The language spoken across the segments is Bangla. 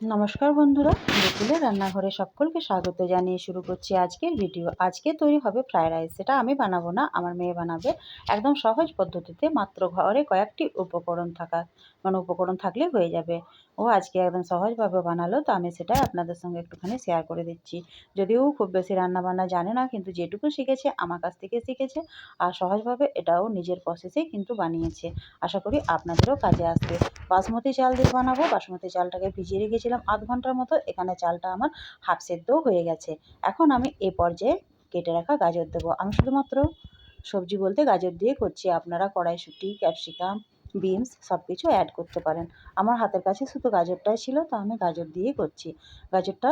নমস্কার বন্ধুরা বকুলের রান্নাঘরে সকলকে স্বাগত জানিয়ে শুরু করছি আজকের ভিডিও। আজকে তৈরি হবে ফ্রায়েড রাইস, সেটা আমি বানাবো না, আমার মেয়ে বানাবে। একদম সহজ পদ্ধতিতে মাত্র ঘরে কয়েকটি উপকরণ থাকা মানে উপকরণ থাকলে হয়ে যাবে। ও আজকে একদম সহজভাবে বানালো, তো আমি সেটাই আপনাদের সঙ্গে একটুখানি শেয়ার করে দিচ্ছি। যদিও খুব বেশি রান্না বান্না জানে না, কিন্তু যেটুকু শিখেছে, আমার কাছ থেকে শিখেছে। আর সহজভাবে এটাও নিজের প্রসেসেই কিন্তু বানিয়েছে। আশা করি আপনাদেরও কাজে আসবে। বাসমতি চাল দিয়ে বানাবো। বাসমতি চালটাকে ভিজিয়ে রেখেছিলাম আধ ঘণ্টার মতো। এখানে চালটা আমার হাফ সেদ্ধও হয়ে গেছে। এখন আমি এ পর্যায়ে কেটে রাখা গাজর দেবো। আমি শুধুমাত্র সবজি বলতে গাজর দিয়ে করছি। আপনারা কড়াইশুঁটি, ক্যাপসিকাম বিনস সব কিছু অ্যাড করতে পারেন। আমার হাতের কাছে শুধু গাজরটাই ছিল, তো আমি গাজর দিয়েই করছি। গাজরটা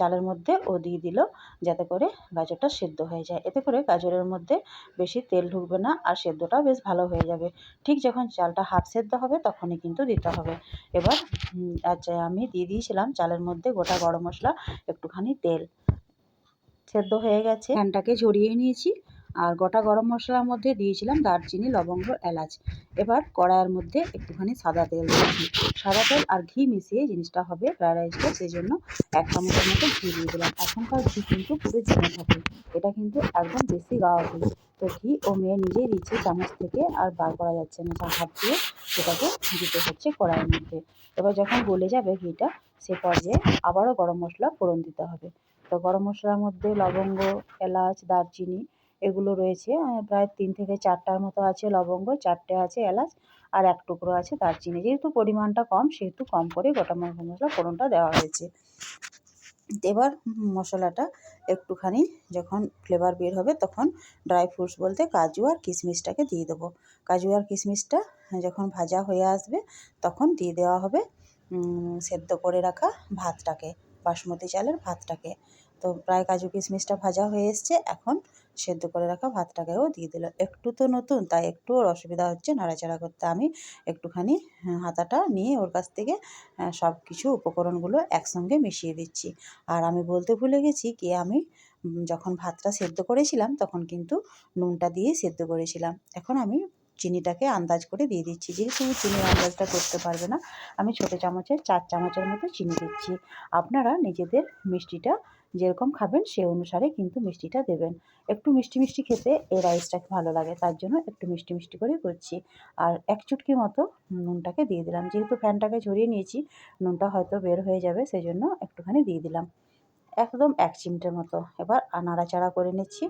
চালের মধ্যে ও দিয়ে দিল যাতে করে গাজরটা সেদ্ধ হয়ে যায়। এতে করে গাজরের মধ্যে বেশি তেল ঢুকবে না আর সেদ্ধটাও বেশ ভালো হয়ে যাবে। ঠিক যখন চালটা হাফ সেদ্ধ হবে তখনই কিন্তু দিতে হবে। এবার আচ্ছা আমি দিয়ে দিয়েছিলাম চালের মধ্যে গোটা গরম মশলা, একটুখানি তেল। সেদ্ধ হয়ে গেছে। ফ্যানটাকে ঝরিয়ে নিয়েছি। আর গোটা গরম মশলার মধ্যে দিয়েছিলাম দারচিনি, লবঙ্গ, এলাচ। এবার কড়াইয়ের মধ্যে একটুখানি সাদা তেল দিয়েছি। সাদা তেল আর ঘি মিশিয়ে জিনিসটা হবে ফ্রায়েড রাইসটা সেই জন্য এক চামচের মতো ঘি দিয়ে দিলাম। এখনকার ঘি কিন্তু পুরো জমে থাকে। এটা কিন্তু একদম বেশি গাওয়া ঘি। তো ঘি ও মেয়ে নিজেই দিচ্ছে চামচ থেকে আর বার করা যাচ্ছে না। হাত দিয়ে সেটাকে দিতে হচ্ছে কড়াইয়ের মধ্যে। এবার যখন গলে যাবে ঘিটা, সে পর্যায়ে আবারও গরম মশলা ফোড়ন দিতে হবে। তো গরম মশলার মধ্যে লবঙ্গ, এলাচ, দারচিনি এগুলো রয়েছে। প্রায় তিন থেকে চারটার মতো আছে লবঙ্গ, চারটে আছে এলাচ, আর এক টুকরো আছে দারচিনি। যেহেতু পরিমাণটা কম, সেহেতু কম করে গোটা মশলা ফোড়নটা দেওয়া হয়েছে। এবার মশলাটা একটুখানি যখন ফ্লেভার বের হবে তখন ড্রাই ফ্রুটস বলতে কাজু আর কিশমিশটাকে দিয়ে দেবো। কাজু আর কিশমিশটা যখন ভাজা হয়ে আসবে তখন দিয়ে দেওয়া হবে সেদ্ধ করে রাখা ভাতটাকে। বাসমতি চালের ভাতটাকে। তো প্রায় কাজু কিশমিশটা ভাজা হয়ে এসছে, এখন সেদ্ধ করে রাখা ভাতটাকেও দিয়ে দিল। একটু তো নতুন, তাই একটু ওর অসুবিধা হচ্ছে, নাড়াচাড়া করতে আমি একটুখানি হাতাটা নিয়ে ওর কাছ থেকে সব কিছু উপকরণগুলো একসঙ্গে মিশিয়ে দিচ্ছি। আর আমি বলতে ভুলে গেছি কি, আমি যখন ভাতটা সেদ্ধ করেছিলাম, তখন কিন্তু নুনটা দিয়ে সেদ্ধ করেছিলাম। এখন আমি চিনিটাকে আন্দাজ করে দিয়ে দিচ্ছি। যেহেতু চিনির আন্দাজটা করতে পারবে না, আমি ছোটো চামচের, চার চামচের মতো চিনি দিচ্ছি। আপনারা নিজেদের মিষ্টিটা যেরকম খাবেন, সে অনুসারে কিন্তু মিষ্টিটা দেবেন। একটু মিষ্টি মিষ্টি খেতে এই রাইসটা ভালো লাগে, তার জন্য একটু মিষ্টি মিষ্টি করে করছি। আর এক চুটকি মতো নুনটাকে দিয়ে দিলাম। যেহেতু ফ্যানটাকে ঝরিয়ে নিয়েছি, নুনটা হয়তো বের হয়ে যাবে সেই জন্য একটুখানি দিয়ে দিলাম। একদম এক চিমটের মতো। এবার নাড়াচাড়া করে নিচ্ছি।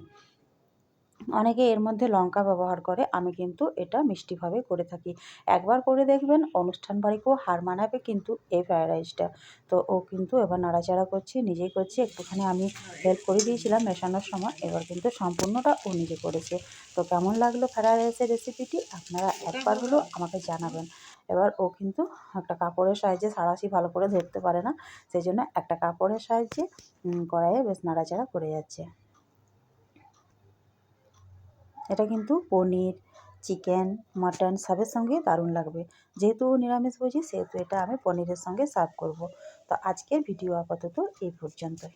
অনেকে এর মধ্যে লঙ্কা ব্যবহার করে, আমি কিন্তু এটা মিষ্টিভাবে করে থাকি। একবার করে দেখবেন, অনুষ্ঠান বাড়িকেও হার মানাবে কিন্তু এই ফ্রায়েড রাইসটা। তো ও কিন্তু এবার নাড়াচাড়া করছে, নিজেই করছে, একটুখানি আমি হেল্প করে দিয়েছিলাম মেশানোর সময়, এবার কিন্তু সম্পূর্ণটা ও নিজে করেছে। তো কেমন লাগল ফ্রায়েড রাইসের রেসিপিটি? আপনারা একবার হলেও আমাকে জানাবেন। এবার ও কিন্তু একটা কাপড়ের সাহায্যে সাঁড়াশি ভালো করে ধরতে পারে না, সেই জন্য একটা কাপড়ের সাহায্যে কড়াইয়ে বেশ নাড়াচাড়া করে যাচ্ছে। এটা কিন্তু পনির, চিকেন, মাটন সবের সঙ্গে দারুণ লাগবে। যেহেতু নিরামিষ ভোজী, সেহেতু এটা আমি পনিরের সঙ্গে সার্ভ করব। তো আজকের ভিডিও আপাতত এই পর্যন্তই।